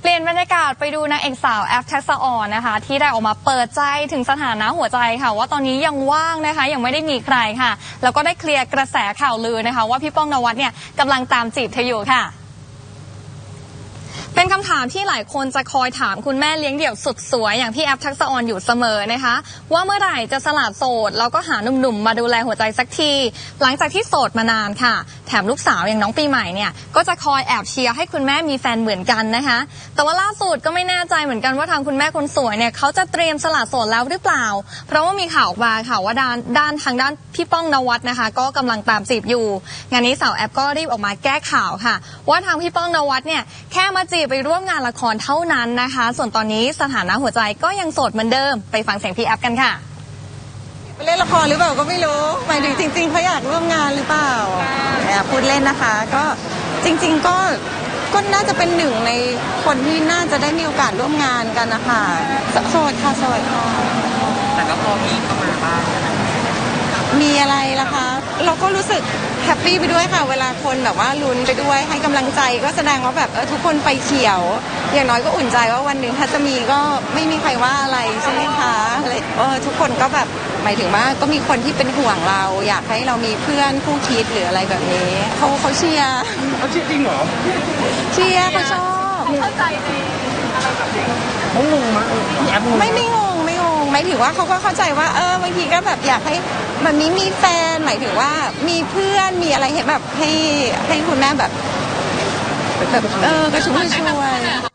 เปลี่ยนบรรยากาศไปดูนางเอกสาวแอฟทักษะออนนะคะ ที่ได้ออกมาเปิดใจถึงสถานะหัวใจค่ะ ว่าตอนนี้ยังว่างนะคะ ยังไม่ได้มีใครค่ะ แล้วก็ได้เคลียร์กระแสข่าวลือนะคะ ว่าพี่ป้องนวัดเนี่ยกำลังตามจีบเธออยู่ค่ะ เป็นคำถามที่หลายคนจะคอยถามคุณแม่เลี้ยงเดี่ยวสุดสวยอย่างพี่แอฟทักษะออนอยู่เสมอนะคะ ว่าเมื่อไหร่จะสละโสดแล้วก็หาหนุ่มๆ มาดูแลหัวใจสักที หลังจากที่โสดมานานค่ะ แถมลูกสาวอย่างน้องปีใหม่เนี่ย ก็จะคอยแอบเชียร์ให้คุณแม่มีแฟนเหมือนกันนะคะ แต่ว่าล่าสุดก็ไม่แน่ใจเหมือนกันว่าทางคุณแม่คนสวยเนี่ยเขาจะเตรียมสละโสดแล้วหรือเปล่า เพราะว่ามีข่าวออกมาค่ะว่าด้านด้านทางด้านพี่ป้องนวัดนะคะ ก็กำลังตามจีบอยู่ งานนี้สาวแอปก็รีบออกมาแก้ข่าวค่ะ ว่าทางพี่ป้องนวัดเนี่ยแค่มาจีบไปร่วมงานละครเท่านั้นนะคะ ส่วนตอนนี้สถานะหัวใจก็ยังโสดเหมือนเดิม ไปฟังเสียงพี่แอปกันค่ะ ไปเล่นละครหรือเปล่าก็ไม่รู้หมายถึงจริงๆเขาอยากร่วมงานหรือเปล่าแอบพูดเล่นนะคะ ก็จริง ๆก็ก็น่าจะเป็นหนึ่งในคนที่น่าจะได้มีโอกาสร่วมงานกันนะคะโสโสดค่ะโสดค่ะแต่ก็พอมีเข้ามาบ้างมีอะไรล่ะคะ เราก็รู้สึกแฮปปี้ไปด้วยค่ะ เวลาคนแบบว่าลุ้นไปด้วยให้กำลังใจก็แสดงว่าแบบเออทุกคนไปเขียว อย่างน้อยก็อุ่นใจว่าวันหนึ่งถ้าจะมีก็ไม่มีใครว่าอะไรใช่ไหมคะอะไรเออทุกคนก็แบบหมายถึงว่าก็มีคนที่เป็นห่วงเรา อยากให้เรามีเพื่อนคู่คิดหรืออะไรแบบนี้เขาเขาเชียร์เขาจริงเหรอเชียร์เขาชอบเขางงมากแอปงงไม่ไม่งงไม่งงหมายถึงว่าเขาก็เข้าใจว่าเออบางทีก็แบบอยากให้มันนี้มีแฟนหมายถึงว่ามีเพื่อนมีอะไรให้แบบให้ให้คุณแม่แบบแบบเออกระชุ่มกระชวย